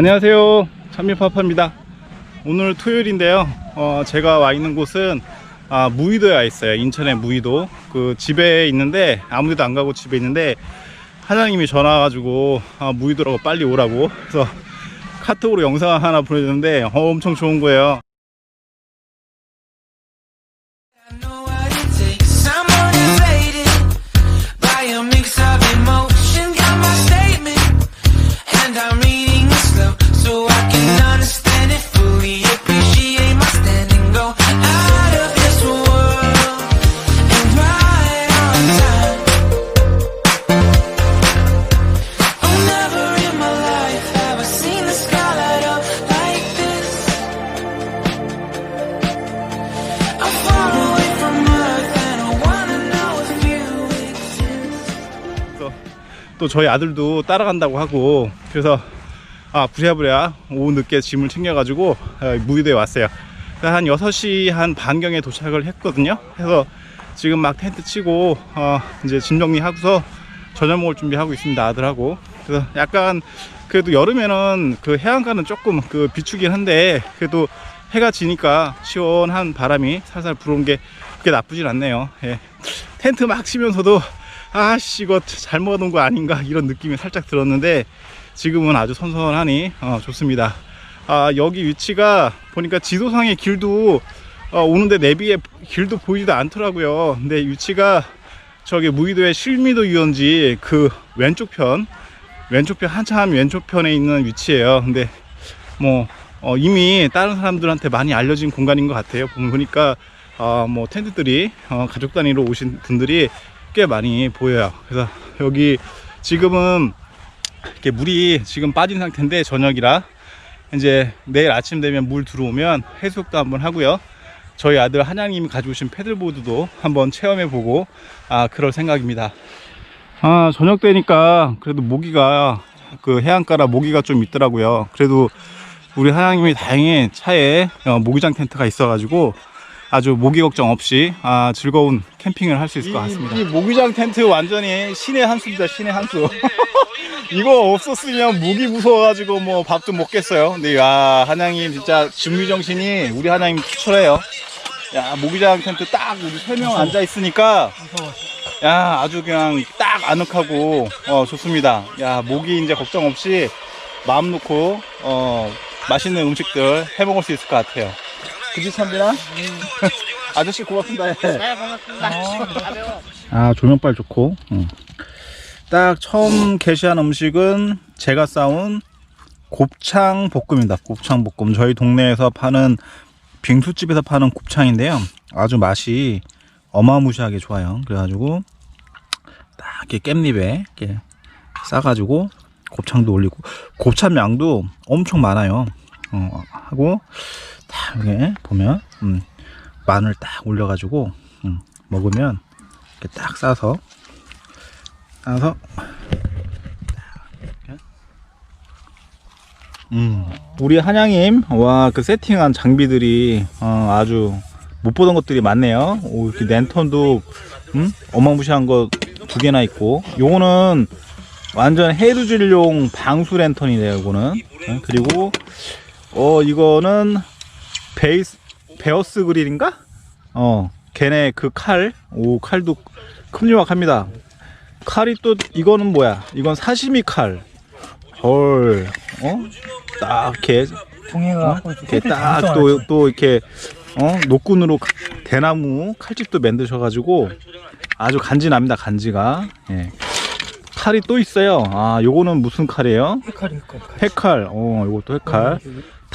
안녕하세요. 찬미파파입니다. 오늘 토요일인데요. 어, 제가 와 있는 곳은 아, 무의도에 와 있어요. 인천의 무의도. 그 집에 있는데 아무데도 안 가고 집에 있는데 사장님이 전화 와가지고 아, 무의도라고 빨리 오라고. 그래서 카톡으로 영상 하나 보내줬는데 어, 엄청 좋은 거예요 저희 아들도 따라간다고 하고 그래서 아 부랴부랴 오후 늦게 짐을 챙겨가지고 어, 무의도에 왔어요. 한 6시 한 반경에 도착을 했거든요. 그래서 지금 막 텐트 치고 어, 이제 짐 정리하고서 저녁 먹을 준비하고 있습니다 아들하고. 그래서 약간 그래도 여름에는 그 해안가는 조금 그 비추긴 한데 그래도 해가 지니까 시원한 바람이 살살 불어오는 게 그렇게 나쁘진 않네요. 예. 텐트 막 치면서도 아씨 이거 잘못 놓은 거 아닌가 이런 느낌이 살짝 들었는데 지금은 아주 선선하니 어, 좋습니다. 아 여기 위치가 보니까 지도상의 길도 어, 오는데 내비에 길도 보이지도 않더라고요. 근데 위치가 저기 무의도의 실미도 유원지 그 왼쪽 편 왼쪽 편 한참 왼쪽 편에 있는 위치예요. 근데 뭐 어, 이미 다른 사람들한테 많이 알려진 공간인 것 같아요. 보니까 어, 뭐 텐트들이 어, 가족 단위로 오신 분들이 꽤 많이 보여요. 그래서 여기 지금은 이렇게 물이 지금 빠진 상태인데 저녁이라 이제 내일 아침 되면 물 들어오면 해수욕도 한번 하고요. 저희 아들 한양님이 가져오신 패들보드도 한번 체험해 보고 아 그럴 생각입니다. 아 저녁 되니까 그래도 모기가 그 해안가라 모기가 좀 있더라고요. 그래도 우리 하양님이 다행히 차에 어, 모기장 텐트가 있어 가지고 아주 모기 걱정 없이 아, 즐거운 캠핑을 할 수 있을 것 같습니다. 이, 모기장 텐트 완전히 신의 한 수입니다. 신의 한 수. 이거 없었으면 모기 무서워가지고 뭐 밥도 먹겠어요. 근데 야 한양님 진짜 준비 정신이 우리 한양님 추천해요. 야 모기장 텐트 딱 우리 세 명 앉아 있으니까 야 아주 그냥 딱 아늑하고 어, 좋습니다. 야 모기 이제 걱정 없이 마음 놓고 어, 맛있는 음식들 해 먹을 수 있을 것 같아요. 그지 참빈아? 아저씨 고맙습니다. 네, 고맙습니다. 아. 조명빨 좋고. 응. 딱 처음 게시한 음식은 제가 싸운 곱창 볶음입니다. 곱창 볶음. 저희 동네에서 파는 빙수집에서 파는 곱창인데요. 아주 맛이 어마무시하게 좋아요. 그래가지고 딱 이렇게 깻잎에 이렇게 싸가지고 곱창도 올리고. 곱창 양도 엄청 많아요. 어, 하고 딱 이렇게 보면 음, 마늘 딱 올려가지고 음, 먹으면 이렇게 딱 싸서 싸서. 음 우리 한양님 와그 세팅한 장비들이 어, 아주 못 보던 것들이 많네요 오, 이렇게 랜턴도 음? 어마무시한 거 두 개나 있고 요거는 완전 해루질용 방수 랜턴이네요 이거는 어, 그리고 어 이거는 베이스 베어스 그릴인가? 어 걔네 그 칼? 오 칼도 큼지막합니다. 칼이 또 이거는 뭐야? 이건 사시미 칼. 헐, 어? 딱 이렇게 동해가 어? 이렇게 딱 또 또 이렇게 어? 노끈으로 가- 대나무 칼집도 만드셔가지고 아주 간지납니다 간지가. 예. 칼이 또 있어요. 아 요거는 무슨 칼이에요? 헷갈려. 해칼 어 요것도 해칼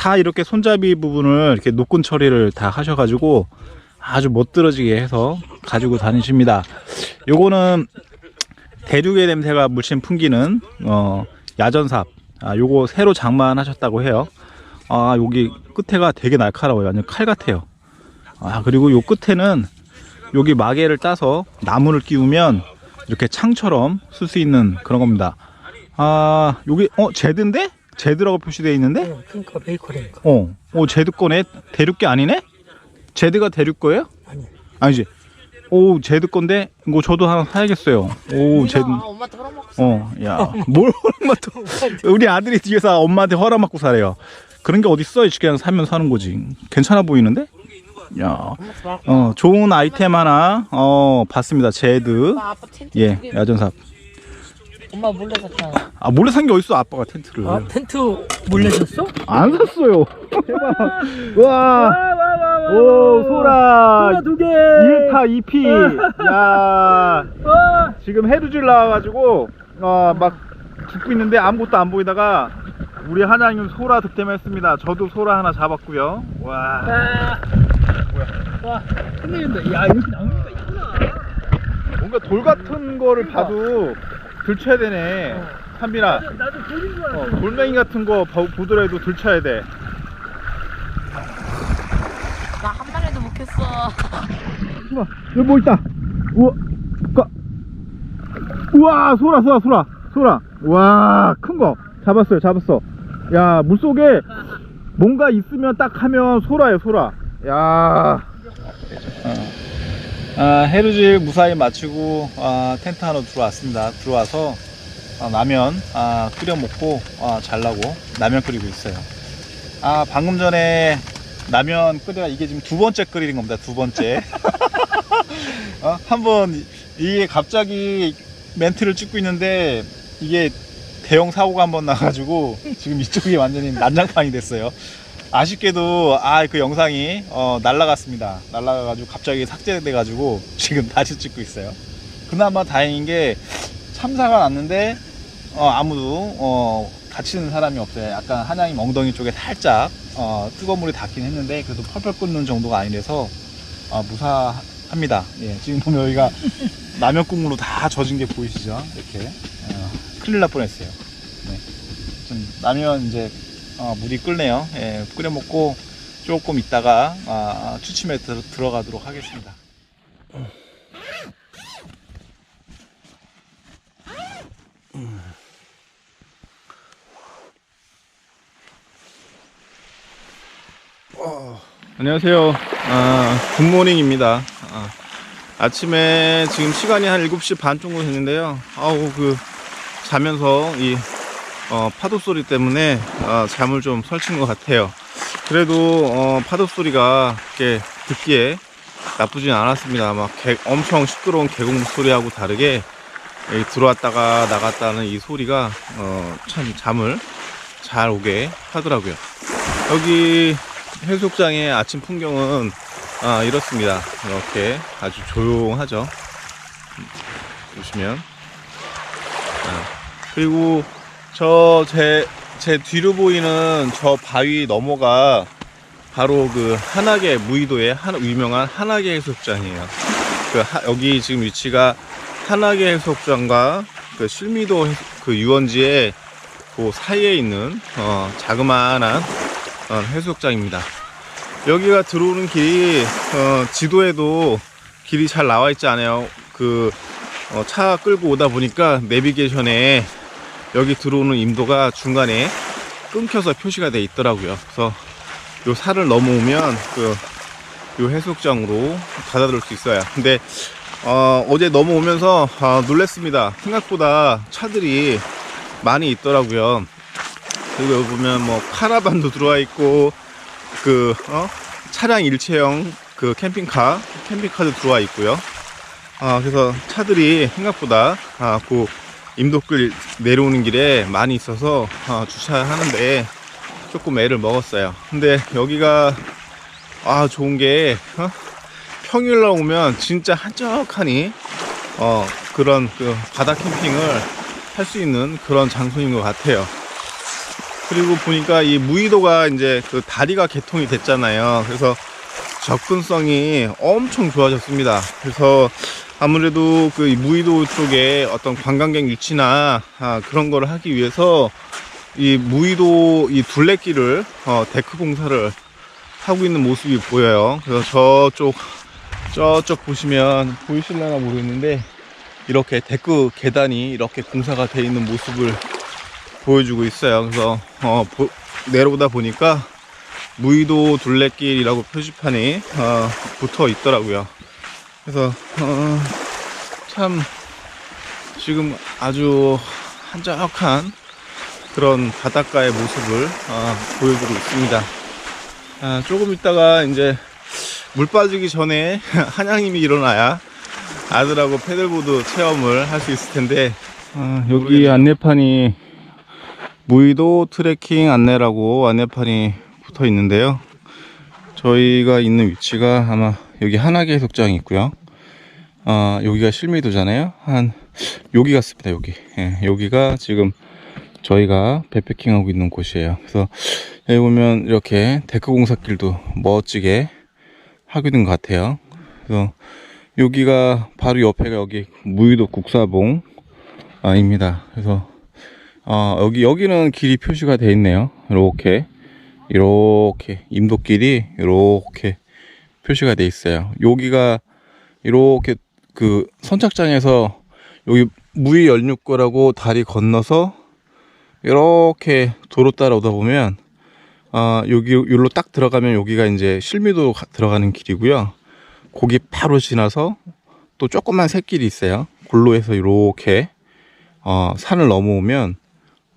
다 이렇게 손잡이 부분을 이렇게 노끈 처리를 다 하셔가지고 아주 멋들어지게 해서 가지고 다니십니다. 요거는 대륙의 냄새가 물씬 풍기는 어, 야전삽. 아, 요거 새로 장만하셨다고 해요. 아, 여기 끝에가 되게 날카로워요. 완전 칼 같아요. 아, 그리고 요 끝에는 여기 마개를 따서 나무를 끼우면 이렇게 창처럼 쓸 수 있는 그런 겁니다. 아, 여기 어 제드인데? 제드라고 표시되어 있는데? 네, 그러니까 베이커리니까. 어, 어 제드 거네. 대륙 게 아니네? 제드가 대륙 거예요? 아니. 아니지. 오 제드 건데 이거 저도 하나 사야겠어요. 오 제드. 엄마한테 허락 어, 야, 뭘 허락받고 우리 아들이 뒤에서 엄마한테 허락 받고 살아요. 그런 게 어딨어? 그냥 사면 사는 거지. 괜찮아 보이는데? 야, 어, 좋은 아이템 하나 어 봤습니다. 제드. 아빠 텐트 예, 두 개. 야전삽. 엄마 몰래 샀잖아. 아 몰래 산 게 어딨어? 아빠가 텐트를. 아 텐트 몰래 샀어? 안 샀어요. 대박. 와. 오, 소라. 두 개. 1타 2피. 야. 지금 해루질 나와가지고 어, 막 죽고 있는데 아무것도 안 보이다가 우리 한양님 소라 득템했습니다. 저도 소라 하나 잡았고요. 와. 아. 와, 끝내준다. 야, 이렇게 나오니까 있구나. 뭔가 돌 같은 거를 봐도 들쳐야 되네. 한빈아. 나도 보는 줄 어, 돌멩이 같은 거 보- 보더라도 들쳐야 돼. 나 한 마리도 못 켰어. 우와, 여기 뭐 있다. 우와, 가. 우와, 소라, 소라, 소라, 소라. 와, 큰 거. 잡았어요, 잡았어. 야, 물 속에 뭔가 있으면 딱 하면 소라예요, 소라. 야. 아, 해루질 무사히 마치고 아, 텐트 하나 들어왔습니다. 들어와서 아, 라면 아, 끓여 먹고 아, 잘라고 라면 끓이고 있어요. 아, 방금 전에 라면 끓여 이게 지금 두 번째 끓이는 겁니다. 두 번째. 어? 한번 이게 갑자기 멘트를 찍고 있는데 이게 대형 사고가 한번 나가지고 지금 이쪽이 완전히 난장판이 됐어요. 아쉽게도 아 그 영상이 어, 날라갔습니다. 날라가가지고 갑자기 삭제돼가지고 지금 다시 찍고 있어요. 그나마 다행인 게 참사가 났는데 어, 아무도 어, 다치는 사람이 없어요. 약간 한양이 엉덩이 쪽에 살짝 어, 뜨거운 물이 닿긴 했는데 그래도 펄펄 끓는 정도가 아니라서 어, 무사합니다. 예, 지금 보면 여기가 라면 국물로 다 젖은 게 보이시죠? 이렇게 어, 큰일 날 뻔했어요. 네. 좀 라면 이제 어, 물이 끓네요. 예, 끓여 먹고 조금 있다가 아, 추침에 들, 들어가도록 하겠습니다. 안녕하세요. 아, 굿모닝입니다. 아, 아침에 지금 시간이 한 7시 반 정도 됐는데요. 아우, 그, 자면서 이, 어, 파도 소리 때문에, 아, 잠을 좀 설친 것 같아요. 그래도, 어, 파도 소리가 이렇게 듣기에 나쁘진 않았습니다. 막 개- 엄청 시끄러운 계곡 소리하고 다르게, 들어왔다가 나갔다는 이 소리가, 어, 참 잠을 잘 오게 하더라고요. 여기 해수욕장의 아침 풍경은 아, 이렇습니다. 이렇게 아주 조용하죠. 보시면. 아, 그리고 저 제 제 뒤로 보이는 저 바위 너머가 바로 그 한악의 무의도의 한 유명한 한악의 해수욕장이에요. 그 하- 여기 지금 위치가 한악의 해수욕장과 그 실미도 그 유원지의 그 사이에 있는 어, 자그마한 어, 해수욕장입니다. 여기가 들어오는 길이 어, 지도에도 길이 잘 나와 있지 않아요. 그차 끌고 오다 보니까 내비게이션에 여기 들어오는 임도가 중간에 끊겨서 표시가 돼 있더라고요. 그래서 요 산을 넘어오면 그 요 해수욕장으로 가다들 수 있어요. 근데 어, 제 넘어오면서 아, 놀랬습니다. 생각보다 차들이 많이 있더라고요. 그리고 여기 보면 뭐 카라반도 들어와 있고 그 어? 차량 일체형 그 캠핑카 캠핑카도 들어와 있고요. 아 그래서 차들이 생각보다 아 그 임도길 내려오는 길에 많이 있어서 아, 주차하는데 조금 애를 먹었어요. 근데 여기가 아 좋은 게 어? 평일 날 오면 진짜 한적하니 어 그런 그 바다 캠핑을 할 수 있는 그런 장소인 것 같아요. 그리고 보니까 이 무의도가 이제 그 다리가 개통이 됐잖아요. 그래서 접근성이 엄청 좋아졌습니다. 그래서 아무래도 그이 무의도 쪽에 어떤 관광객 유치나 아, 그런 거를 하기 위해서 이 무의도 이 둘레길을 어, 데크 공사를 하고 있는 모습이 보여요. 그래서 저쪽 저쪽 보시면 보이실려나 모르겠는데 이렇게 데크 계단이 이렇게 공사가 되어 있는 모습을 보여주고 있어요. 그래서 어, 보- 내려오다 보니까 무의도 둘레길이라고 표지판이 어, 붙어 있더라고요. 그래서 어, 참 지금 아주 한적한 그런 바닷가의 모습을 어, 보여주고 있습니다. 아, 조금 있다가 이제 물 빠지기 전에 한양님이 일어나야 아들하고 패들보드 체험을 할 수 있을 텐데 아, 여기 안내판이 무의도 트레킹 안내라고 안내판이 붙어 있는데요. 저희가 있는 위치가 아마 여기 한하계 해수욕장이 있고요. 아, 여기가 실미도잖아요. 한 여기 같습니다. 여기. 예, 여기가 지금 저희가 백패킹하고 있는 곳이에요. 그래서 여기 보면 이렇게 데크 공사길도 멋지게 하고 있는 것 같아요. 그래서 여기가 바로 옆에가 여기 무의도 국사봉 아입니다. 그래서 아, 여기 여기는 길이 표시가 돼 있네요. 이렇게 이렇게 임도길이 이렇게 표시가 돼 있어요. 여기가 이렇게 그 선착장에서 여기 무의 연육구라고 다리 건너서 이렇게 도로 따라 오다 보면 아 여기 여기로 딱 들어가면 여기가 이제 실미도 가- 들어가는 길이고요. 거기 바로 지나서 또 조그만 새길이 있어요. 골로 해서 이렇게 어, 산을 넘어오면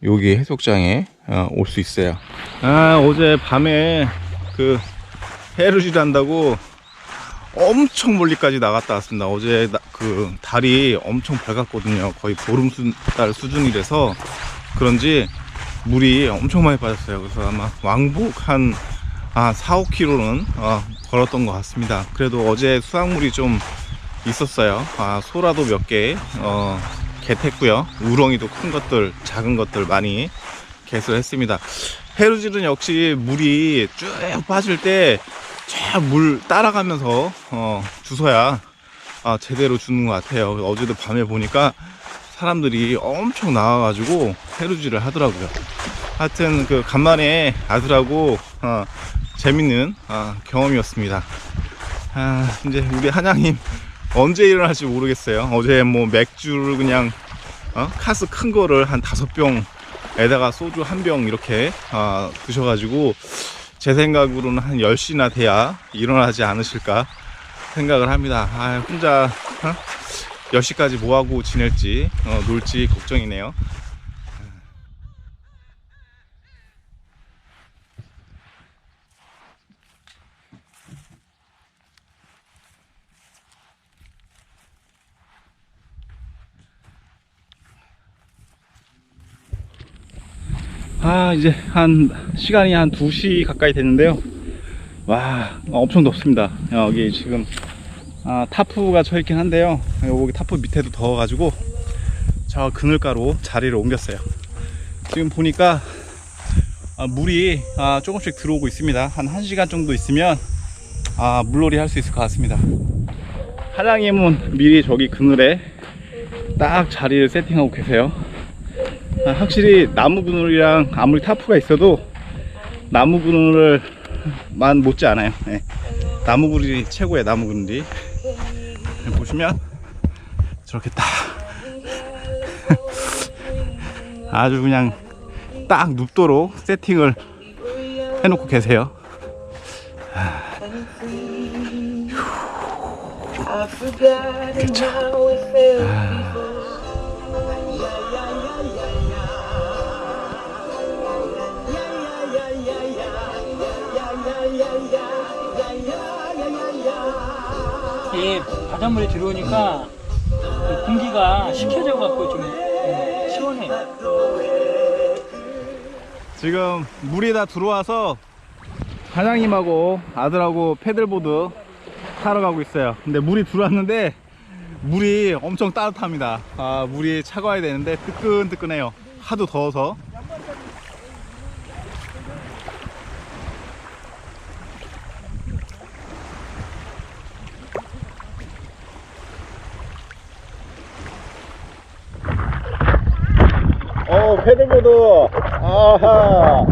여기 해수욕장에 어, 올 수 있어요. 아 어제 밤에 그 해루질 한다고 엄청 멀리까지 나갔다 왔습니다. 어제 나- 그 달이 엄청 밝았거든요. 거의 보름달 수준이라서 그런지 물이 엄청 많이 빠졌어요. 그래서 아마 왕복 한 아, 4, 5km는 어, 걸었던 것 같습니다. 그래도 어제 수확물이 좀 있었어요. 아, 소라도 몇 개, 어, 개했고요. 우렁이도 큰 것들, 작은 것들 많이 개수를 했습니다. 페루질은 역시 물이 쭉 빠질 때 쫙물 따라가면서 어, 주서야 아, 제대로 주는 것 같아요. 어제도 밤에 보니까 사람들이 엄청 나와가지고 페루질을 하더라고요. 하여튼 그 간만에 아들하고 어, 재밌는 아, 경험이었습니다. 아, 이제 우리 한양님 언제 일어날지 모르겠어요. 어제 뭐 맥주를 그냥 어? 카스 큰 거를 한 다섯 병에다가 소주 한 병 이렇게 아, 드셔가지고 제 생각으로는 한 10시나 돼야 일어나지 않으실까 생각을 합니다. 아, 혼자 어? 10시까지 뭐하고 지낼지 어, 놀지 걱정이네요. 아 이제 한 시간이 한 2시 가까이 됐는데요. 와 엄청 덥습니다. 여기 지금 아, 타프가 쳐 있긴 한데요. 여기 타프 밑에도 더워 가지고 저 그늘가로 자리를 옮겼어요. 지금 보니까 아, 물이 아, 조금씩 들어오고 있습니다. 한 1시간 정도 있으면 아, 물놀이 할 수 있을 것 같습니다. 하장님은 미리 저기 그늘에 딱 자리를 세팅하고 계세요 아, 확실히 나무 그늘이랑 아무리 타프가 있어도 나무 그늘만 못지 않아요. 네. 나무 그늘이 최고의 나무 그늘이. 보시면 저렇게 딱 아주 그냥 딱 눕도록 세팅을 해놓고 계세요. Forgotten how 이 바닷물이 들어오니까 그 공기가 식혀져 갖고 좀 음, 시원해. 지금 물이 다 들어와서 사장님하고 아들하고 패들보드 타러 가고 있어요. 근데 물이 들어왔는데 물이 엄청 따뜻합니다. 아, 물이 차가워야 되는데 뜨끈뜨끈해요. 하도 더워서. 어, 패들보드. 아하.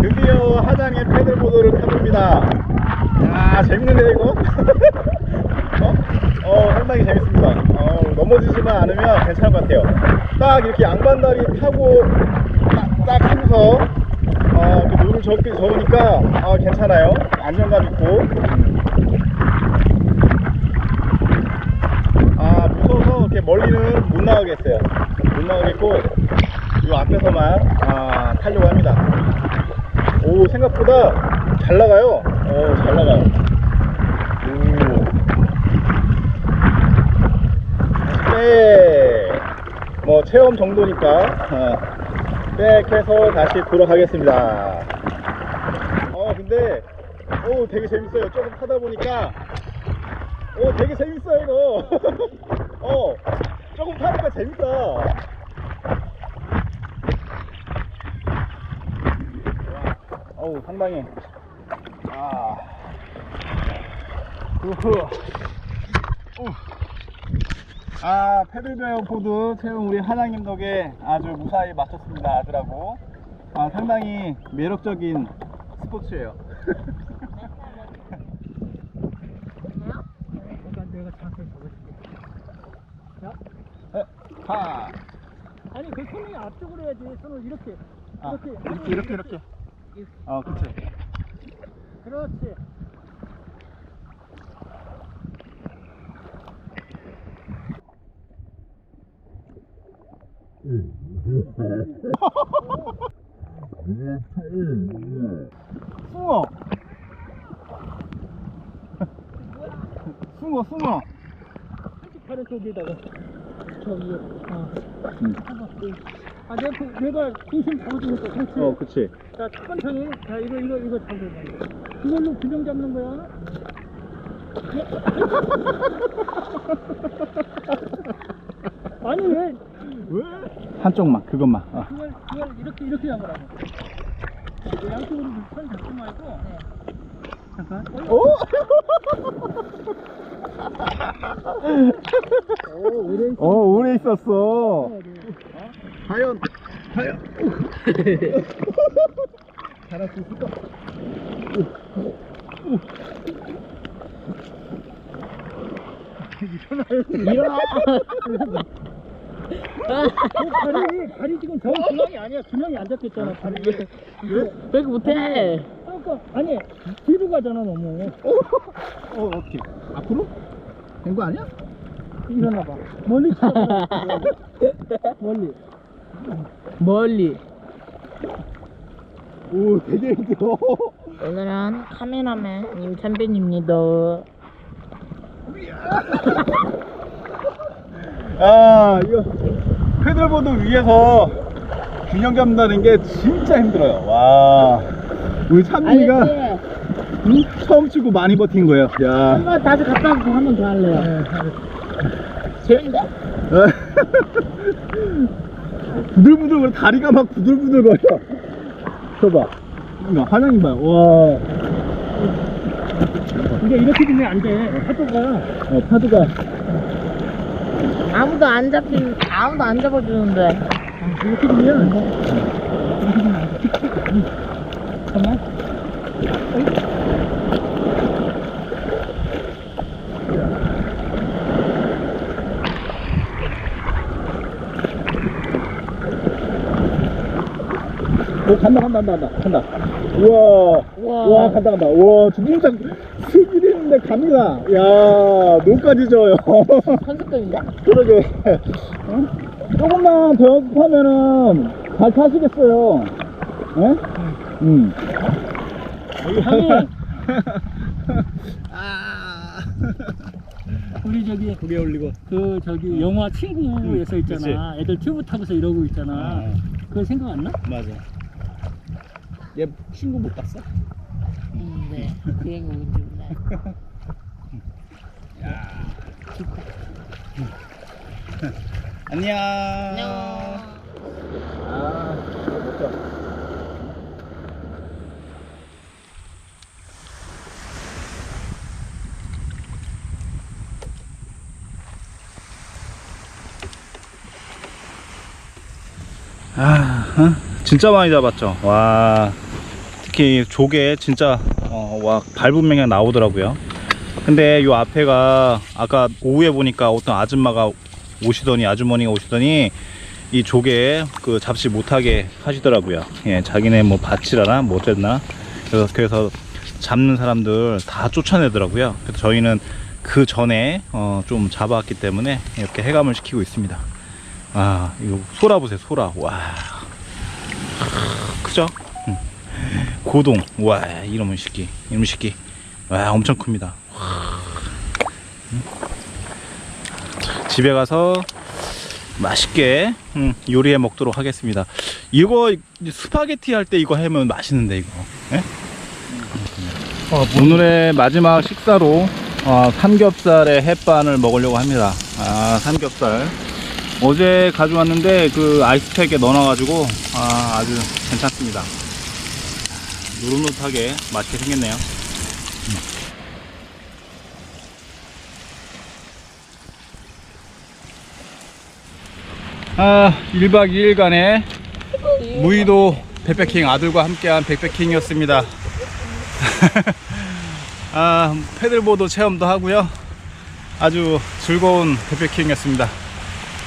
드디어 하장의 패들보드를 타봅니다. 아, 재밌는데, 이거? 어? 어, 상당히 재밌습니다. 어, 넘어지지만 않으면 괜찮을 것 같아요. 딱 이렇게 양반다리 타고 딱, 딱 하면서, 어, 그 물을 적게 적으니까, 어, 괜찮아요. 안정감 있고. 이렇게 멀리는 못 나가겠어요. 못 나가겠고 이 앞에서만 아, 타려고 합니다. 오 생각보다 잘 나가요. 어, 잘 나가요. 오. 네. 뭐 체험 정도니까 어, 백해서 다시 돌아가겠습니다. 어 근데 오 되게 재밌어요. 조금 타다 보니까 오 되게 재밌어요 이거. 어 조금 타니까 재밌다. 어우 상당히 아 우후 우. 아 패들베어 포드 채운 우리 하나님 덕에 아주 무사히 마쳤습니다 아들하고 아 상당히 매력적인 스포츠예요 내가 잠깐 잡아줄게. 하 아니 그 손이 앞쪽으로 해야지. 손을 이렇게. 아, 이렇게. 이렇게 이렇게 이렇게 어 그치 그렇지. 숭어 숭어 숭어 팔을 저기다가 저 위에. 어. 음. 아 내가 그, 내가 중심 잡아주니까 그렇지. 어 그치 자 천천히. 자 이거 이거 이거 잡아봐. 그걸로 균형 잡는 거야. 아니 왜 왜? 한쪽만 그것만 어. 그걸 그걸 이렇게 이렇게 잡으라고. 양쪽으로 손 잡지 말고. 잠깐. 오? 오 오래 어 오래 있었어 있어야 돼. 과연 과연 잘할 수 있을까? 어, 다리 다리 지금 정 균형이 아니야. 균형이 안 잡혔잖아. 다리. 왜 못해? 그러니까 아니 뒤로 가잖아 너무. 어 어떻게 앞으로? 된 거 아니야? 일어나봐. 멀리 쳐. 멀리. 멀리. 오 되게 힘들어 오늘은 카메라맨 임찬빈입니다. 아 이거 패들보드 위에서 균형 잡는다는 게 진짜 힘들어요 와 우리 찬민이가 응? 처음 치고 많이 버틴 거예요 야 한번 다시 갔다 와서 한 번 더 할래요. 재밌는데? 부들부들 다리가 막 부들부들 거려. 저봐. 이거 한양이 봐요. 와. 이게 이렇게 되면 안 돼. 파도가. 어, 파도가. 아무도 안 잡힌, 아무도 안 잡아주는데. 이렇게 되면 잠깐만. 오 간다 간다 간다 간다 간다 우와 우와. 우와 간다 간다 우와 진짜 스길 있는데 갑니다 야 노까지 져요 선수급인데? 그러게 어? 조금만 더 연습하면은 잘 타시겠어요 예? 음. 형이 아 우리 저기 고개 올리고 그 저기 영화 친구에서 음, 있잖아. 애들 튜브 타고서 이러고 있잖아. 아. 그거 생각 안 나? 맞아 얘 친구 못 봤어? 음, 네. 그 얘기 뭔지 몰라요. 안녕 안녕. 아 멋져 아, 어? 진짜 많이 잡았죠. 와, 특히 조개 진짜 어, 와 밟으면 그냥 나오더라고요. 근데 요 앞에가 아까 오후에 보니까 어떤 아줌마가 오시더니 아주머니가 오시더니 이 조개 그 잡지 못하게 하시더라고요. 예, 자기네 뭐 밭이라나 뭐 어쨌나 그래서 그래서 잡는 사람들 다 쫓아내더라고요. 그래서 저희는 그 전에 어, 좀 잡아왔기 때문에 이렇게 해감을 시키고 있습니다. 아, 이거 소라 보세요, 소라. 와. 크죠? 응. 고동. 와, 이놈의 새끼. 이놈의 새끼. 와, 엄청 큽니다. 집에 가서 맛있게 음, 요리해 먹도록 하겠습니다. 이거 스파게티 할 때 이거 하면 맛있는데 이거. 예? 오늘의 마지막 식사로 어, 삼겹살에 햇반을 먹으려고 합니다. 아 삼겹살 어제 가져왔는데 그 아이스팩에 넣어놔가지고 아, 아주 괜찮습니다. 노릇노릇하게 맛있게 생겼네요. 아 1박 2일간의 무의도 백패킹 아들과 함께한 백패킹이었습니다. 아, 패들보드 체험도 하고요. 아주 즐거운 백패킹이었습니다.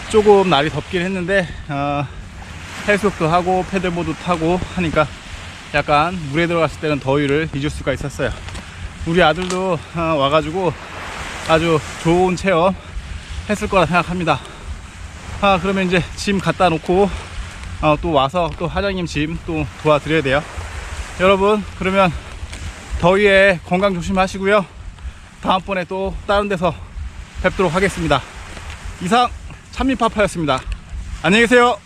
조금 날이 덥긴 했는데 아, 해수욕도 하고 패들보드 타고 하니까 약간 물에 들어갔을 때는 더위를 잊을 수가 있었어요. 우리 아들도 아, 와가지고 아주 좋은 체험 했을 거라 생각합니다. 아, 그러면 이제 짐 갖다 놓고 어, 또 와서 또 사장님 짐 또 도와드려야 돼요. 여러분, 그러면 더위에 건강 조심하시고요. 다음번에 또 다른 데서 뵙도록 하겠습니다. 이상 찬미파파였습니다. 안녕히 계세요.